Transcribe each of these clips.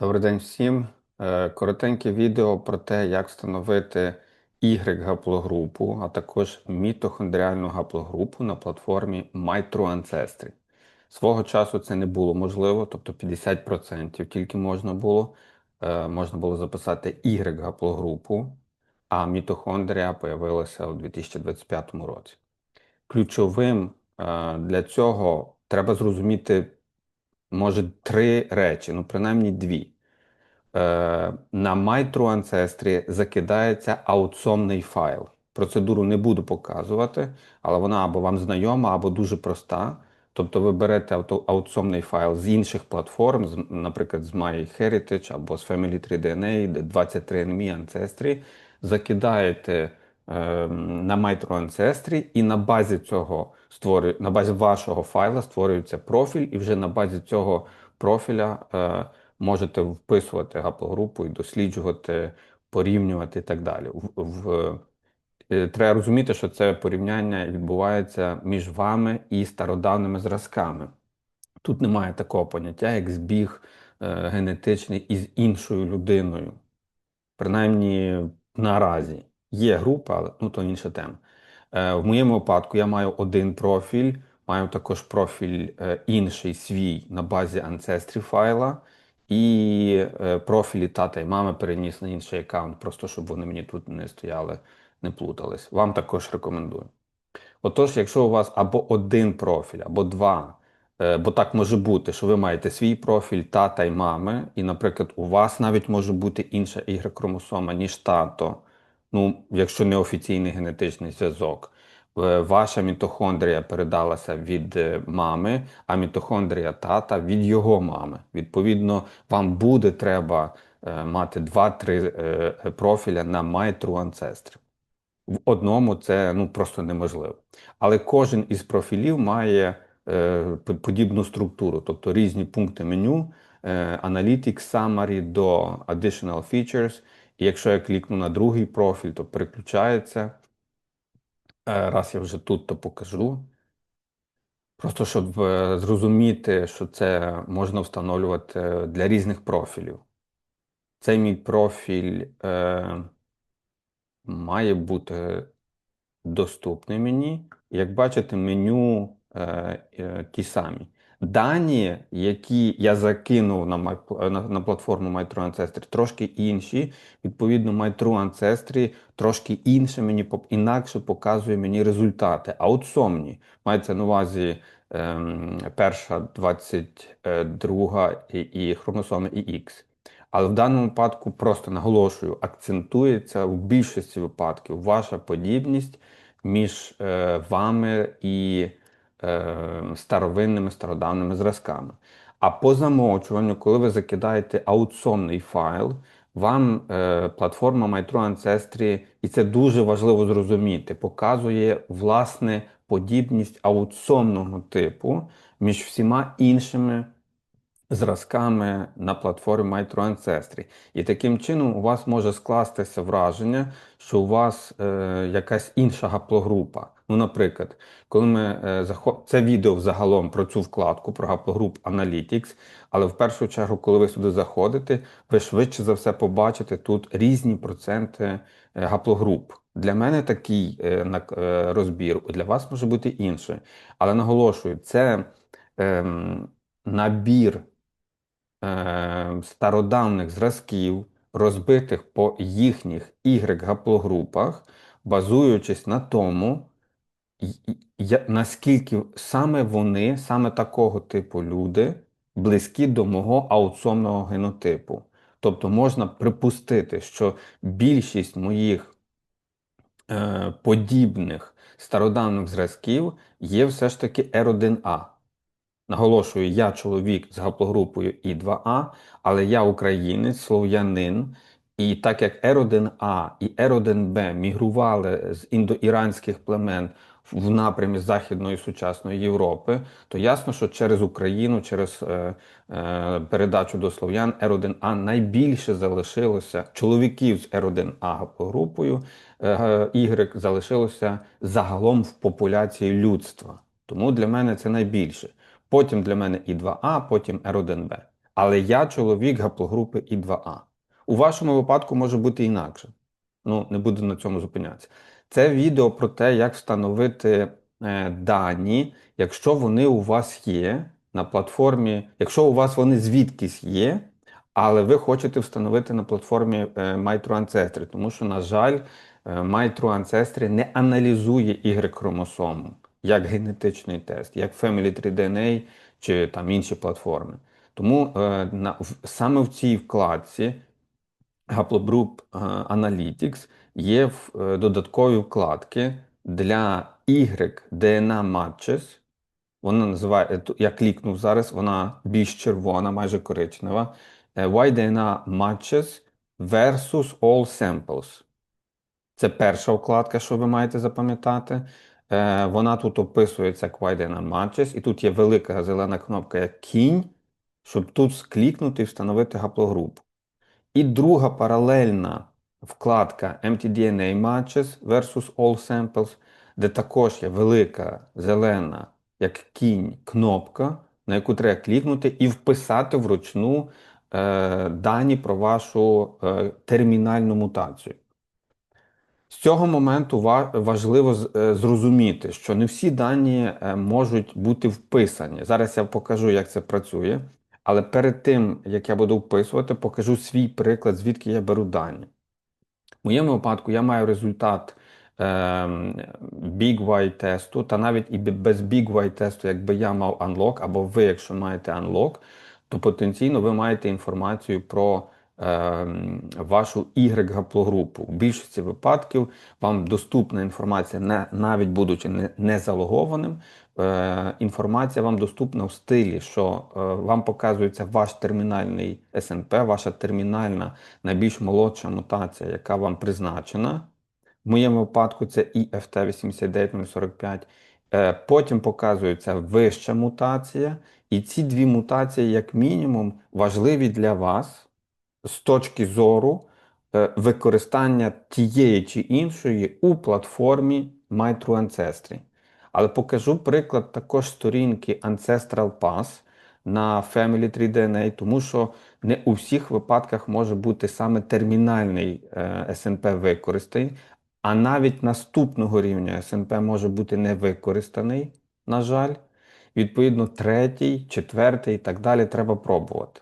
Добрий день всім. Е, Коротеньке відео про те, як встановити Y-гаплогрупу, а також мітохондріальну гаплогрупу на платформі MyTrueAncestry. Свого часу це не було можливо, тобто 50% тільки можна було. Е, Можна було записати Y-гаплогрупу, а мітохондрія появилася у 2025 році. Ключовим е, для цього треба зрозуміти може три речі, ну принаймні дві. Е, на MyTrueAncestry закидається аутсомний файл. Процедуру не буду показувати, але вона або вам знайома, або дуже проста. Тобто ви берете аутсомний файл з інших платформ, з- наприклад, з MyHeritage або з Family3DNA, 23andMe, Ancestry, закидаєте е, на MyTrueAncestry і на базі цього створю, на базі вашого файла створюється профіль, і вже на базі цього профіля е, можете вписувати гаплогрупу і досліджувати, порівнювати і так далі. В, в, е, треба розуміти, що це порівняння відбувається між вами і стародавними зразками. Тут немає такого поняття, як збіг е, генетичний із іншою людиною. Принаймні наразі є група, але ну, то інша тема. Е, в моєму випадку я маю один профіль, маю також профіль е, інший свій на базі Ancestry файла, і е, профілі тата і мами переніс на інший аккаунт, просто щоб вони мені тут не стояли, не плутались. Вам також рекомендую. Отож, якщо у вас або один профіль, або два, бо так може бути, що ви маєте свій профіль тата і мами, і, наприклад, у вас навіть може бути інша Y-хромосома, ніж тато, ну, якщо не офіційний генетичний зв'язок. Е, Ваша мітохондрія передалася від е, мами, а мітохондрія тата від його мами. Відповідно, вам буде треба е, мати 2-3 е, профіля на MyTrueAncestry. В одному це ну, просто неможливо. Але кожен із профілів має е, подібну структуру, тобто різні пункти меню, е, Analytics Summary до Additional Features. І якщо я клікну на другий профіль, то переключається. Е, раз я вже тут, то покажу. Просто щоб е, зрозуміти, що це можна встановлювати для різних профілів. Цей мій профіль е, має бути доступний мені. Як бачите, меню е, е, ті самі. Дані, які я закинув на, май- на, на платформу MyTrueAncestry, трошки інші. Відповідно, MyTrueAncestry трошки інше мені інакше показує мені результати. Аутсомні мається на увазі ем, перша, 22 і, і хромосоми і X. Але в даному випадку просто наголошую, акцентується в більшості випадків ваша подібність між е, вами і е, старовинними стародавними зразками. А по замовчуванню, коли ви закидаєте аутсомний файл, вам е, платформа MyTrueAncestry, і це дуже важливо зрозуміти, показує власне подібність аутсомного типу між всіма іншими зразками на платформі MyTrueAncestry. І таким чином у вас може скластися враження, що у вас е, якась інша гаплогрупа. Ну, наприклад, коли ми е, заход... це відео взагалом про цю вкладку, про гаплогруп Analytics, але в першу чергу, коли ви сюди заходите, ви швидше за все побачите тут різні проценти е, гаплогруп. Для мене такий е, е, розбір, для вас може бути інший. Але наголошую, це ем, набір е, стародавних зразків, розбитих по їхніх Y-гаплогрупах, базуючись на тому, я- наскільки саме вони, саме такого типу люди, близькі до мого аутсомного генотипу. Тобто можна припустити, що більшість моїх е, подібних стародавних зразків є все ж таки R1A. Наголошую, я чоловік з гаплогрупою І2А, але я українець, слов'янин. І так як Р1А і Р1Б мігрували з індоіранських племен в напрямі Західної сучасної Європи, то ясно, що через Україну, через е, е, передачу до слов'ян Р1А найбільше залишилося чоловіків з Р1А гаплогрупою, е, Y залишилося загалом в популяції людства. Тому для мене це найбільше. Потім для мене І2А, потім R1B. Але я чоловік гаплогрупи І2А. У вашому випадку може бути інакше. Ну, не буду на цьому зупинятися. Це відео про те, як встановити е, дані, якщо вони у вас є на платформі, якщо у вас вони звідкись є, але ви хочете встановити на платформі е, MyTrue тому що, на жаль, е, MyTrue не аналізує Y-хромосому як генетичний тест, як Family 3 DNA чи там інші платформи. Тому саме в цій вкладці Haplogroup Analytics є в, е, додаткові вкладки для Y DNA Matches. Вона називає, е, я клікнув зараз, вона більш червона, майже коричнева. Е, Y-DNA Matches versus All Samples. Це перша вкладка, що ви маєте запам'ятати. Вона тут описується як Y-DNA Matches, і тут є велика зелена кнопка як кінь, щоб тут клікнути і встановити гаплогрупу. І друга паралельна вкладка mtDNA Matches versus All Samples, де також є велика зелена, як кінь, кнопка, на яку треба клікнути і вписати вручну е, дані про вашу е, термінальну мутацію. З цього моменту важливо е, зрозуміти, що не всі дані е, можуть бути вписані. Зараз я покажу, як це працює. Але перед тим, як я буду вписувати, покажу свій приклад, звідки я беру дані. В моєму випадку я маю результат е, Big Y тесту, та навіть і без Big Y тесту, якби я мав Unlock, або ви, якщо маєте Unlock, то потенційно ви маєте інформацію про Ем, вашу Y-гаплогрупу. У більшості випадків вам доступна інформація, навіть будучи не, залогованим, е, інформація вам доступна в стилі, що е, вам показується ваш термінальний СНП, ваша термінальна найбільш молодша мутація, яка вам призначена. В моєму випадку це IFT 89045. Е, потім показується вища мутація, і ці дві мутації, як мінімум, важливі для вас з точки зору е, використання тієї чи іншої у платформі MyTrueAncestry. Але покажу приклад також сторінки Ancestral Pass на Family 3 DNA, тому що не у всіх випадках може бути саме термінальний е, СНП використаний, а навіть наступного рівня СНП може бути не використаний, на жаль. Відповідно, третій, четвертий і так далі треба пробувати.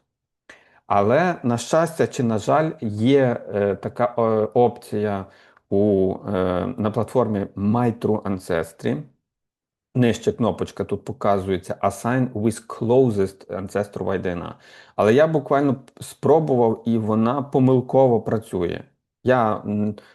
Але, на щастя, чи, на жаль, є е, така е, опція у, е, на платформі MyTrueAncestry. Нижче кнопочка тут показується Assign with closest ancestor YDNA. Але я буквально спробував, і вона помилково працює. Я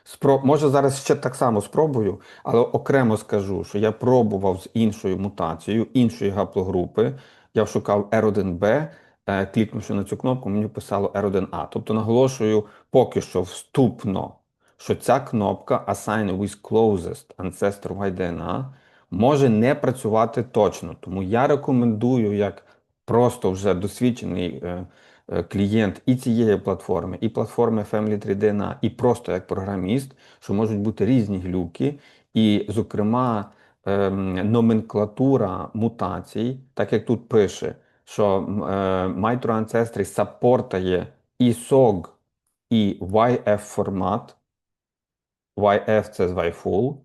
спроб... може зараз ще так само спробую, але окремо скажу, що я пробував з іншою мутацією, іншої гаплогрупи. Я шукав R1B. Е, клікнувши на цю кнопку, мені писало R1A. Тобто наголошую поки що вступно, що ця кнопка Assign with Closest Ancestor YDNA може не працювати точно. Тому я рекомендую, як просто вже досвідчений е, е, клієнт і цієї платформи, і платформи Family 3 DNA, і просто як програміст, що можуть бути різні глюки, і, зокрема, ем, номенклатура мутацій, так як тут пише що MyTrue Ancestry саппортає і SOG, і YF формат. YF це YFull.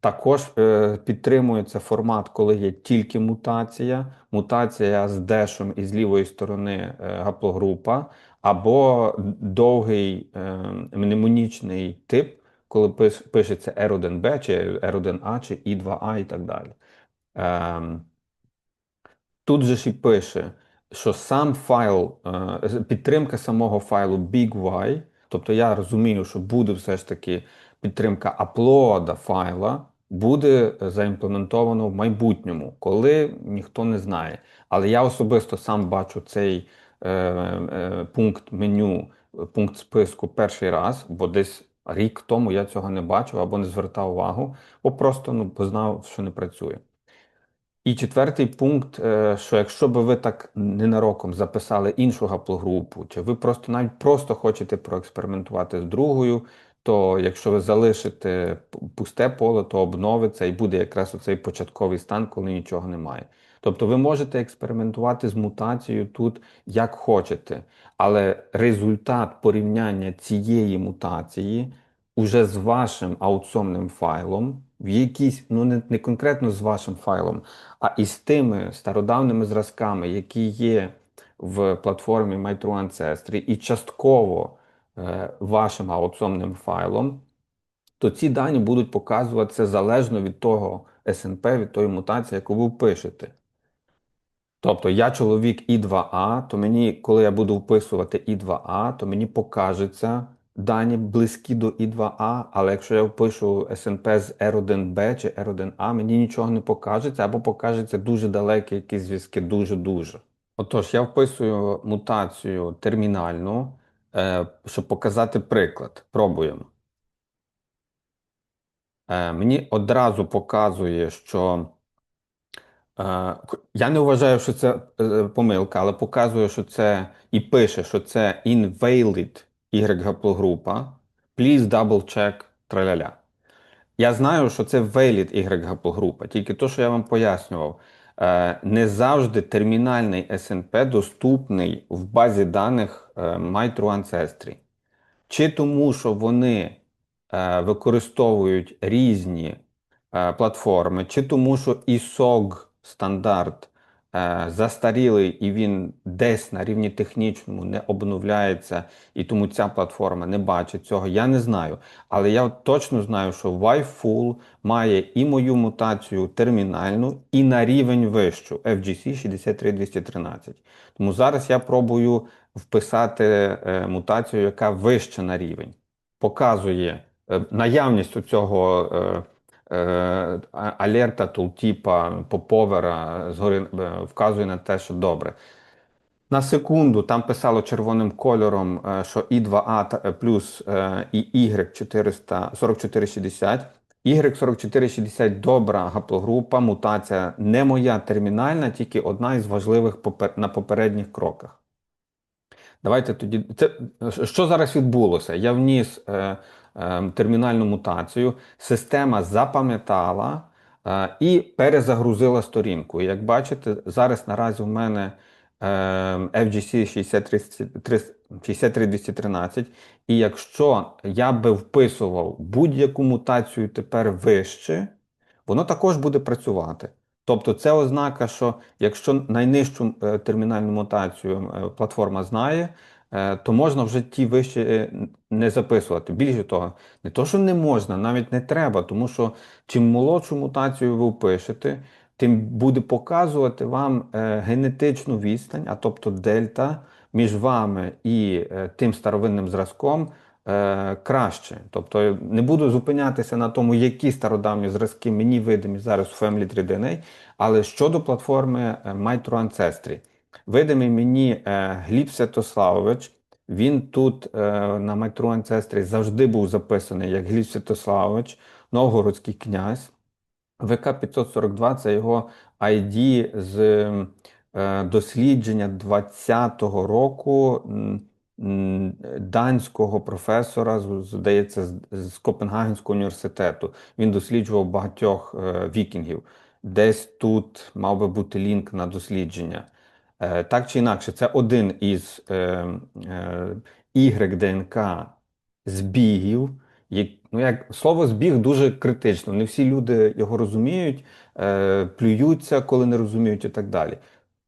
Також е, підтримується формат, коли є тільки мутація, мутація з дешем і з лівої сторони е, гаплогрупа, або довгий е, мнемонічний тип, коли пишеться R1B, чи R1A, чи I2A і так далі. Е, Тут же ж і пише, що сам файл, е, підтримка самого файлу BigY, тобто я розумію, що буде все ж таки підтримка аплода файла, буде заімплементовано в майбутньому, коли ніхто не знає. Але я особисто сам бачу цей е, е, пункт меню, пункт списку перший раз, бо десь рік тому я цього не бачив або не звертав увагу, бо просто ну, познав, що не працює. І четвертий пункт, е, що якщо би ви так ненароком записали іншу гаплогрупу, чи ви просто навіть просто хочете проекспериментувати з другою, то якщо ви залишите пусте поле, то обновиться і буде якраз оцей початковий стан, коли нічого немає. Тобто ви можете експериментувати з мутацією тут як хочете, але результат порівняння цієї мутації уже з вашим аутсомним файлом, в якійсь, ну не, не конкретно з вашим файлом, а із тими стародавними зразками, які є в платформі MyTrueAncestry, і частково е, вашим аутсомним файлом, то ці дані будуть показуватися залежно від того СНП, від тої мутації, яку ви впишете. Тобто я чоловік І2А, то мені, коли я буду вписувати І2А, то мені покажеться дані близькі до І2А, але якщо я впишу СНП з R1B чи R1A, мені нічого не покажеться, або покажеться дуже далекі якісь зв'язки, дуже-дуже. Отож, я вписую мутацію термінальну, е, щоб показати приклад. Пробуємо. Е, Мені одразу показує, що е, я не вважаю, що це помилка, але показує, що це і пише, що це invalid Y гаплогрупа. Please double check траляля. Я знаю, що це valid Y гаплогрупа, тільки то, що я вам пояснював, е, не завжди термінальний SNP доступний в базі даних е, MyTrueAncestry. Чи тому, що вони е, використовують різні платформи, чи тому, що ISOG стандарт застарілий і він десь на рівні технічному не обновляється, і тому ця платформа не бачить цього, я не знаю. Але я точно знаю, що YFull має і мою мутацію термінальну, і на рівень вищу FGC 63213. Тому зараз я пробую вписати е, мутацію, яка вища на рівень. Показує е, наявність цього е, е, алерта, тултіпа, поповера згори е, вказує на те, що добре. На секунду там писало червоним кольором, е, що І2А е, плюс е, і Y400 4460. Y4460 добра гаплогрупа, мутація не моя термінальна, тільки одна із важливих на попередніх кроках. Давайте тоді. Це що зараз відбулося? Я вніс е, е, термінальну мутацію, система запам'ятала е, і перезагрузила сторінку. Як бачите, зараз наразі в мене е, FGC 63213, і якщо я би вписував будь-яку мутацію тепер вище, воно також буде працювати. Тобто це ознака, що якщо найнижчу е, термінальну мутацію е, платформа знає, то можна вже ті вищі е, не записувати. Більше того, не то, що не можна, навіть не треба, тому що чим молодшу мутацію ви впишете, тим буде показувати вам е, генетичну відстань, а тобто дельта між вами і е, тим старовинним зразком е, краще. Тобто не буду зупинятися на тому, які стародавні зразки мені видимі зараз у Family 3 DNA, але щодо платформи е, MyTrueAncestry. Видимий мені е, Гліб Святославович, він тут е, на MyTrueAncestry завжди був записаний як Гліб Святославович, новгородський князь. ВК 542 це його ID з е, дослідження 20-го року данського професора, здається, з, Копенгагенського університету. Він досліджував багатьох вікінгів. Десь тут мав би бути лінк на дослідження. Е, так чи інакше, це один із е, е, Y-ДНК збігів. Ну, як слово збіг дуже критично. Не всі люди його розуміють, плюються, коли не розуміють і так далі.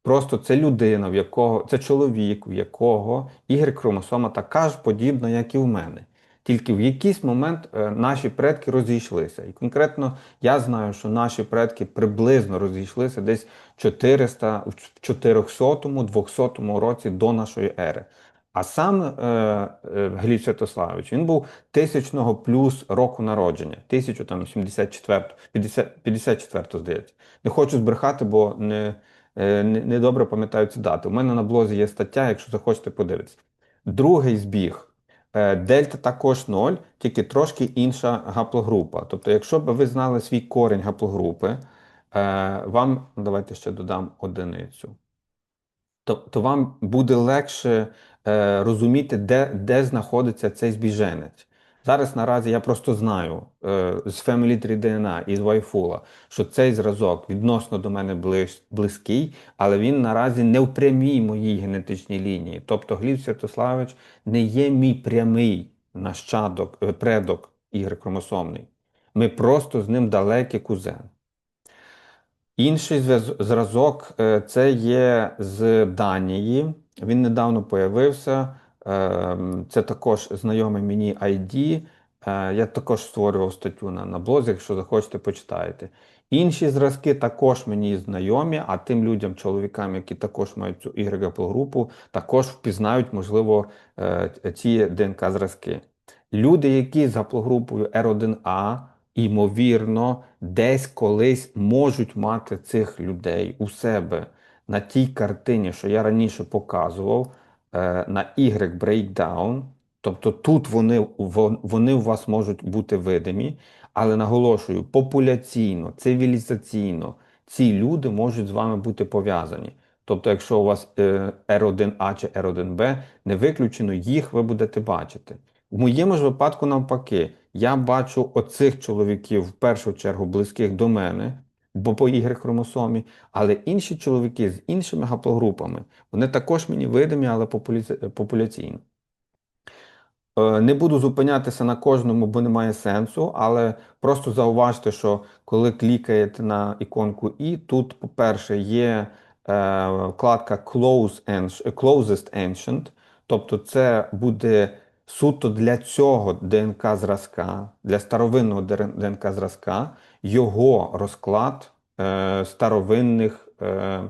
Просто це людина, в якого це чоловік, в якого Y-хромосома така ж подібна, як і в мене. Тільки в якийсь момент е, наші предки розійшлися. І конкретно я знаю, що наші предки приблизно розійшлися десь 400, в 400-200 році до нашої ери. А сам е, е, Гліб Святославович, він був тисячного плюс року народження, 1074, 50, 54, здається. Не хочу збрехати, бо не, е, не добре пам'ятаю ці дати. У мене на блозі є стаття, якщо захочете подивитися. Другий збіг. Е, Дельта також 0, тільки трошки інша гаплогрупа. Тобто, якщо б ви знали свій корінь гаплогрупи, е, вам, давайте ще додам одиницю то, то вам буде легше е, розуміти, де, де знаходиться цей збіженець. Зараз наразі я просто знаю е, з Family Tree DNA і з Вайфула, що цей зразок відносно до мене ближ, близький, але він наразі не в прямій моїй генетичній лінії. Тобто Гліб Святославович не є мій прямий нащадок, е, предок ігри хромосомний. Ми просто з ним далекий кузен. Інший зразок е, це є з Данії. Він недавно появився. Ем, Це також знайомий мені ID. Е, Я також створював статтю на, на блозі, якщо захочете, почитаєте. Інші зразки також мені знайомі, а тим людям, чоловікам, які також мають цю Y-групу, також впізнають, можливо, е, ці ДНК-зразки. Люди, які з гаплогрупою R1A, ймовірно, десь колись можуть мати цих людей у себе на тій картині, що я раніше показував, на Y breakdown. Тобто тут вони, вони у вас можуть бути видимі, але наголошую, популяційно, цивілізаційно ці люди можуть з вами бути пов'язані. Тобто, якщо у вас е, R1A чи R1B, не виключено, їх ви будете бачити. В моєму ж випадку, навпаки, я бачу оцих чоловіків в першу чергу близьких до мене, бо по Y хромосомі, але інші чоловіки з іншими гаплогрупами, вони також мені видимі, але популяці- популяційно. Е, Не буду зупинятися на кожному, бо немає сенсу, але просто зауважте, що коли клікаєте на іконку І, тут, по-перше, є е, вкладка Closest Ancient, тобто це буде суто для цього ДНК зразка, для старовинного ДНК зразка, його розклад е, старовинних. Е,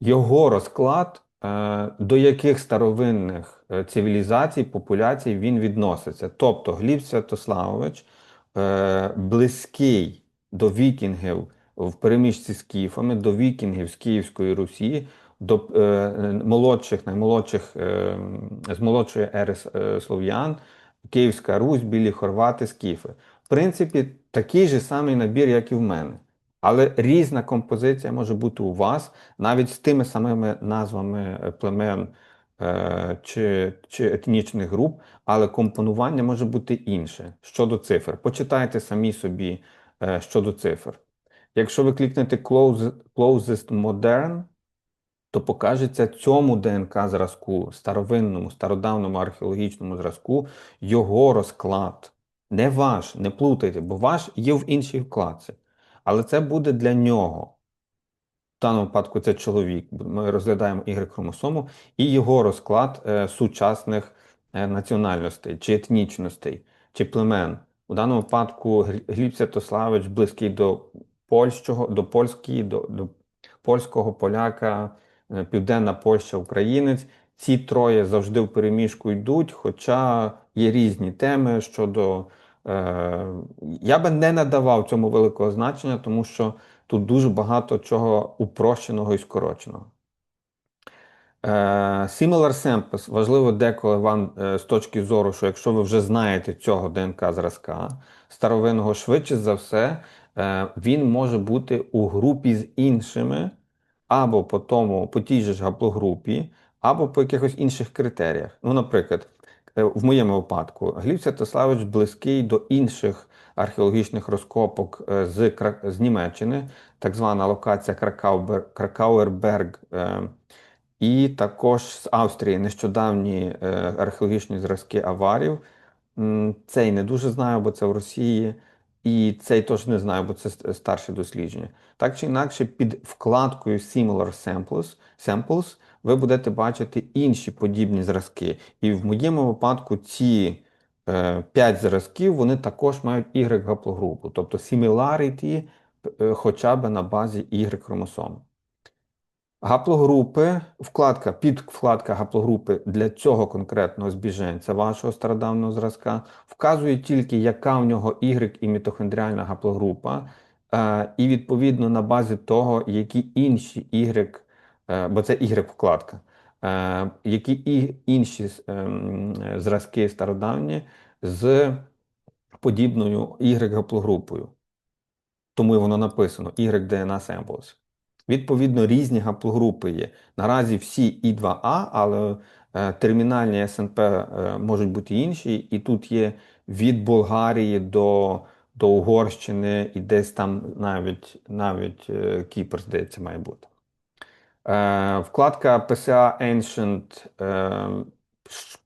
його розклад, е, до яких старовинних е, цивілізацій, популяцій він відноситься. Тобто Гліб Святославович е, близький до вікінгів в переміжці з кіфами, до вікінгів з Київської Русі, до е, молодших, наймолодших е, з молодшої ери е, слов'ян, Київська Русь, білі хорвати, скіфи. В принципі, такий же самий набір, як і в мене. Але різна композиція може бути у вас навіть з тими самими назвами племен е, чи, чи етнічних груп, але компонування може бути інше щодо цифр. Почитайте самі собі е, щодо цифр. Якщо ви клікнете Close, Closest Modern, то покажеться цьому ДНК зразку, старовинному, стародавньому археологічному зразку, його розклад. Не ваш, не плутайте, бо ваш є в іншій вкладці. Але це буде для нього. В даному випадку це чоловік. Ми розглядаємо Y хромосому і його розклад е, сучасних е, національностей чи етнічностей, чи племен. У даному випадку Гліб Святославович близький до польського, до польської, до, до польського поляка, Південна Польща, українець. Ці троє завжди в переміжку йдуть, хоча є різні теми щодо. Е, я би не надавав цьому великого значення, тому що тут дуже багато чого упрощеного і скороченого. Е, Similar samples важливо деколи вам е, з точки зору, що якщо ви вже знаєте цього ДНК зразка старовинного, швидше за все, е, він може бути у групі з іншими, або по тому, по тій же ж гаплогрупі, або по якихось інших критеріях. Ну, наприклад, е, в моєму випадку Гліб Святославович близький до інших археологічних розкопок е, з, з Німеччини, так звана локація Кракаубер, Кракауерберг. е, і також з Австрії нещодавні археологічні зразки аварів. Цей не дуже знаю, бо це в Росії, і цей теж не знаю, бо це старше дослідження. Так чи інакше, під вкладкою Similar Samples, Samples ви будете бачити інші подібні зразки. І в моєму випадку ці е, 5 зразків вони також мають Y гаплогрупу, тобто similarity е, хоча б на базі Y хромосом. Гаплогрупи, вкладка, під вкладка гаплогрупи для цього конкретного збіженця вашого стародавнього зразка вказує тільки, яка в нього Y і мітохондріальна гаплогрупа, е, і відповідно на базі того, які інші Y, е, бо це Y вкладка, е, які інші зразки стародавні з подібною Y гаплогрупою. Тому воно написано Y DNA Samples. Відповідно, різні гаплогрупи є. Наразі всі І2А, але Е, Термінальні СНП е, можуть бути інші, і тут є від Болгарії до, до Угорщини, і десь там навіть, навіть е, Кіпр, здається, має бути. Вкладка PCA Ancient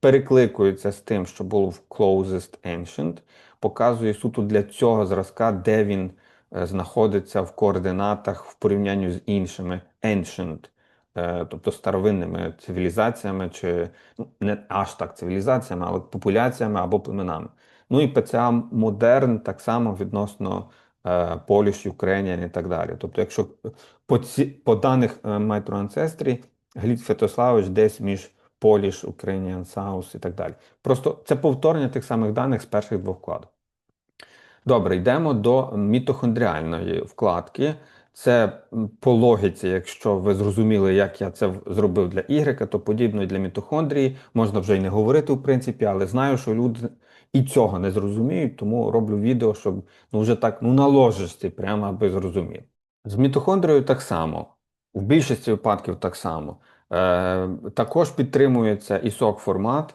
перекликується з тим, що було в Closest Ancient, показує суто для цього зразка, де він знаходиться в координатах в порівнянні з іншими Ancient, е, тобто старовинними цивілізаціями, чи ну, не аж так цивілізаціями, але популяціями або племенами. Ну і PCA Modern так само відносно е, Polish, Ukrainian і так далі. Тобто, якщо по, ці, по даних е, MicroAncestry, Гліб Святославович десь між Polish, Ukrainian South і так далі. Просто це повторення тих самих даних з перших двох вкладок. Добре, йдемо до мітохондріальної вкладки. Це по логіці, якщо ви зрозуміли, як я це зробив для Y, то подібно і для мітохондрії. Можна вже й не говорити, в принципі, але знаю, що люди і цього не зрозуміють, тому роблю відео, щоб ну вже так ну на прямо аби зрозуміли. З мітохондрією так само, в більшості випадків так само. Е, також підтримується ISOC формат.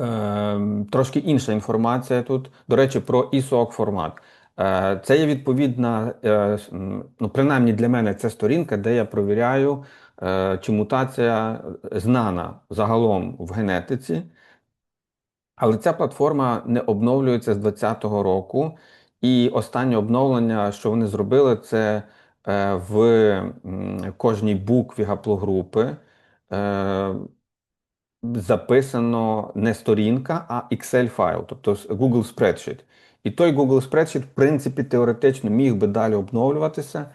Е, трошки інша інформація тут. До речі, про ISOC формат. Е, це є відповідна, е, ну, принаймні для мене це сторінка, де я провіряю, е, чи мутація знана загалом в генетиці. Але ця платформа не обновлюється з 2020 року, і останнє обновлення, що вони зробили, це в кожній букві гаплогрупи записано не сторінка, а Excel файл, тобто Google Spreadsheet. І той Google Spreadsheet, в принципі, теоретично міг би далі обновлюватися, е,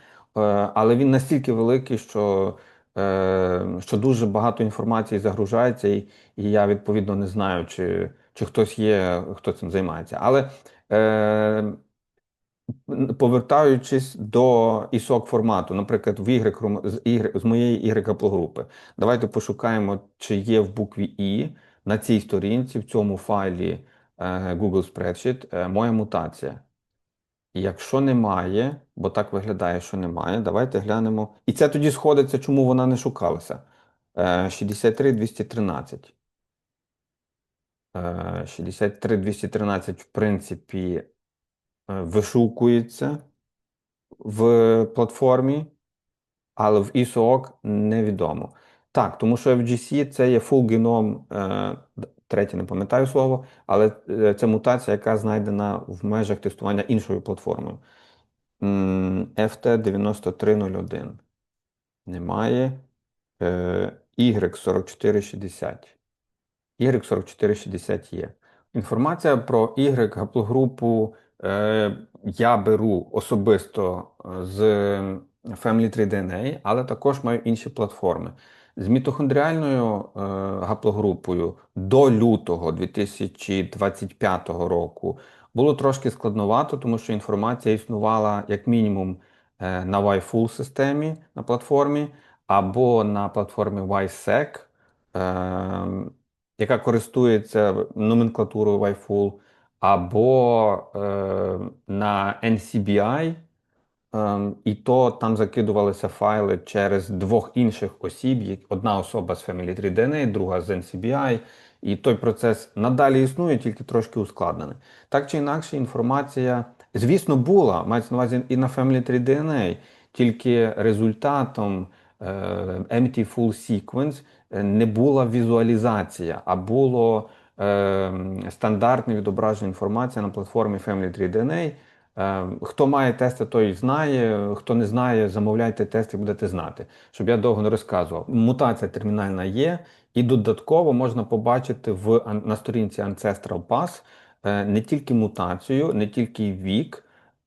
але він настільки великий, що, е, що дуже багато інформації загружається, і, я відповідно не знаю, чи, чи хтось є, хто цим займається. Але е, повертаючись до ISOC формату, наприклад, в Y, з, Y, з моєї Y гаплогрупи, давайте пошукаємо, чи є в букві І на цій сторінці, в цьому файлі е, Google Spreadsheet, е, моя мутація. Якщо немає, бо так виглядає, що немає, давайте глянемо. І це тоді сходиться, чому вона не шукалася. Е, 63 213. Е, 63 213, в принципі, вишукується в платформі, але в ISOC невідомо. Так, тому що FGC це є full genome, е, третє не пам'ятаю слово, але е, це мутація, яка знайдена в межах тестування іншою платформою. FT9301. Немає. Е, Y4460. Y4460 є. Інформація про Y гаплогрупу е, я беру особисто е, з Family Tree DNA, але також маю інші платформи. З мітохондріальною е, гаплогрупою до лютого 2025 року було трошки складновато, тому що інформація існувала як мінімум е, на YFull системі на платформі або на платформі YSEC. Е, яка користується номенклатурою YFull, або е, на NCBI, е, і то там закидувалися файли через двох інших осіб. Одна особа з Family Tree DNA, друга з NCBI. І той процес надалі існує, тільки трошки ускладнений. Так чи інакше, інформація, звісно, була, мається на увазі і на Family Tree DNA, тільки результатом е, Empty Full Sequence е, не була візуалізація, а було стандартне відображення інформації на платформі Family Tree DNA. Е, Хто має тести, той знає. Хто не знає, замовляйте тести, будете знати, щоб я довго не розказував. Мутація термінальна є, і додатково можна побачити в на сторінці Ancestral Pass е, не тільки мутацію, не тільки вік,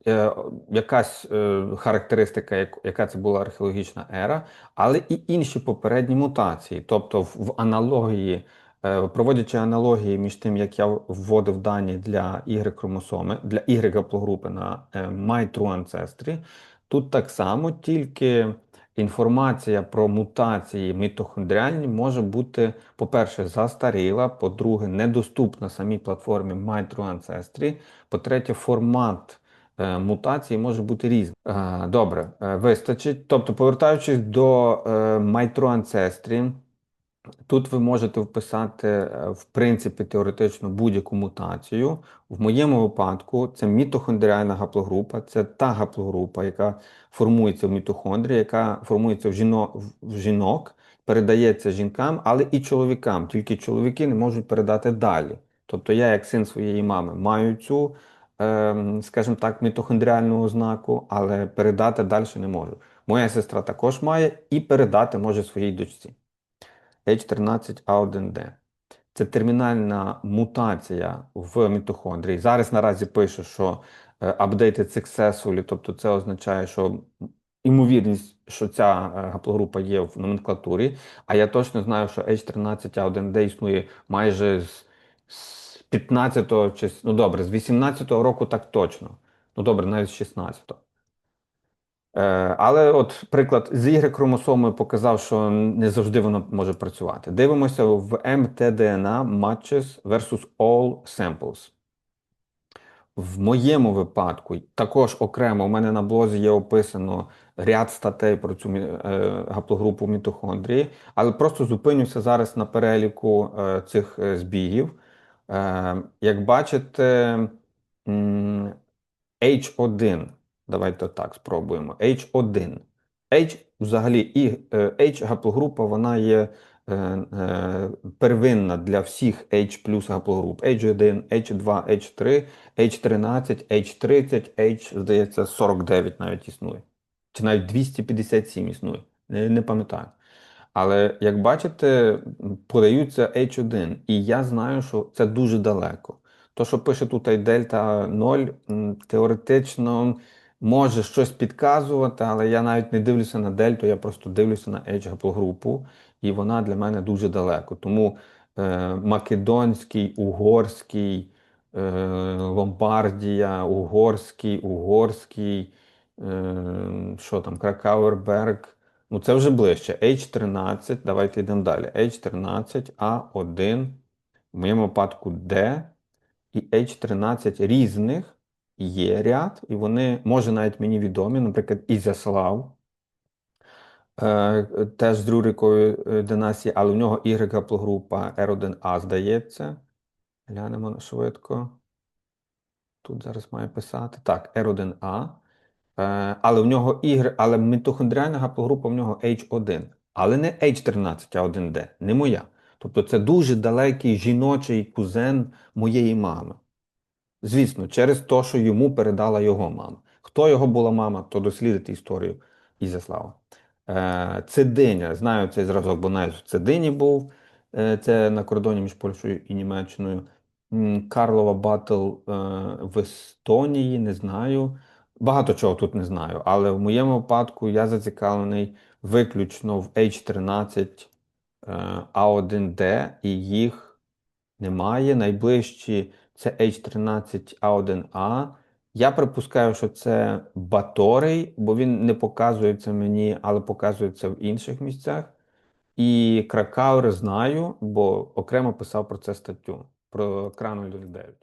е, якась е, характеристика, яка це була археологічна ера, але і інші попередні мутації. Тобто в, аналогії, е, проводячи аналогії між тим, як я вводив дані для Y-хромосоми, для Y-гаплогрупи на е, My Ancestry, тут так само тільки інформація про мутації мітохондріальні може бути, по-перше, застаріла, по-друге, недоступна самій платформі My Ancestry, по-третє, формат е, мутації може бути різний. Е, Добре, е, вистачить. Тобто, повертаючись до е, My Ancestry, Тут ви можете вписати, е, в принципі, теоретично будь-яку мутацію. В моєму випадку це мітохондріальна гаплогрупа, це та гаплогрупа, яка формується в мітохондрії, яка формується в жінок, в жінок, передається жінкам, але і чоловікам. Тільки чоловіки не можуть передати далі. Тобто я, як син своєї мами, маю цю, ем, скажімо так, мітохондріальну ознаку, але передати далі не можу. Моя сестра також має і передати може своїй дочці. H13A1D. Це термінальна мутація в мітохондрії. Зараз наразі пише, що е, updated successfully, тобто це означає, що ймовірність, що ця е, гаплогрупа є в номенклатурі. А я точно знаю, що H13A1D існує майже з 15-го чи ну добре, з 18-го року так точно. Ну добре, навіть з 16-го. Е, Але от приклад з Y-хромосомою показав, що не завжди воно може працювати. Дивимося в mtDNA matches versus all samples. В моєму випадку також окремо у мене на блозі є описано ряд статей про цю е, гаплогрупу мітохондрії, але просто зупинюся зараз на переліку е, цих збігів. Як бачите, H1. Давайте так спробуємо. H1. H взагалі і е, H гаплогрупа, вона є е, е, первинна для всіх H плюс гаплогруп. H1, H2, H3, H13, H30, H, здається, 49 навіть існує. Чи навіть 257 існує. Не, не пам'ятаю. Але як бачите, подаються H1, і я знаю, що це дуже далеко. То, що пише тут і дельта 0, теоретично може щось підказувати, але я навіть не дивлюся на дельту, я просто дивлюся на H гаплогрупу, і вона для мене дуже далеко. Тому е, македонський, угорський, е, Ломбардія, угорський, угорський, е, що там, Кракауерберг. Ну, це вже ближче. H13, давайте йдемо далі. H13, A1, в моєму випадку D і H13 різних є ряд, і вони, може, навіть мені відомі, наприклад, Ізяслав, е, теж з Рюрикової е, династії, але у нього Y гаплогрупа R1A, здається. Глянемо швидко. Тут зараз має писати. Так, R1A. Е, але в нього ігри, але мітохондріальна гаплогрупа в нього H1, але не H13, а 1D, не моя. Тобто це дуже далекий жіночий кузен моєї мами. Звісно, через те, що йому передала його мама. Хто його була мама, то дослідити історію Ізяслава. Е, Цидиня, знаю цей зразок, бо навіть в Цидині був. Е, Це на кордоні між Польщею і Німеччиною. Карлова Батл е, в Естонії, не знаю. Багато чого тут не знаю, але в моєму випадку я зацікавлений виключно в H13 е, A1D і їх немає. Найближчі це H13A1A. Я припускаю, що це Баторий, бо він не показується мені, але показується в інших місцях. І Кракауер знаю, бо окремо писав про це статтю про крану 09.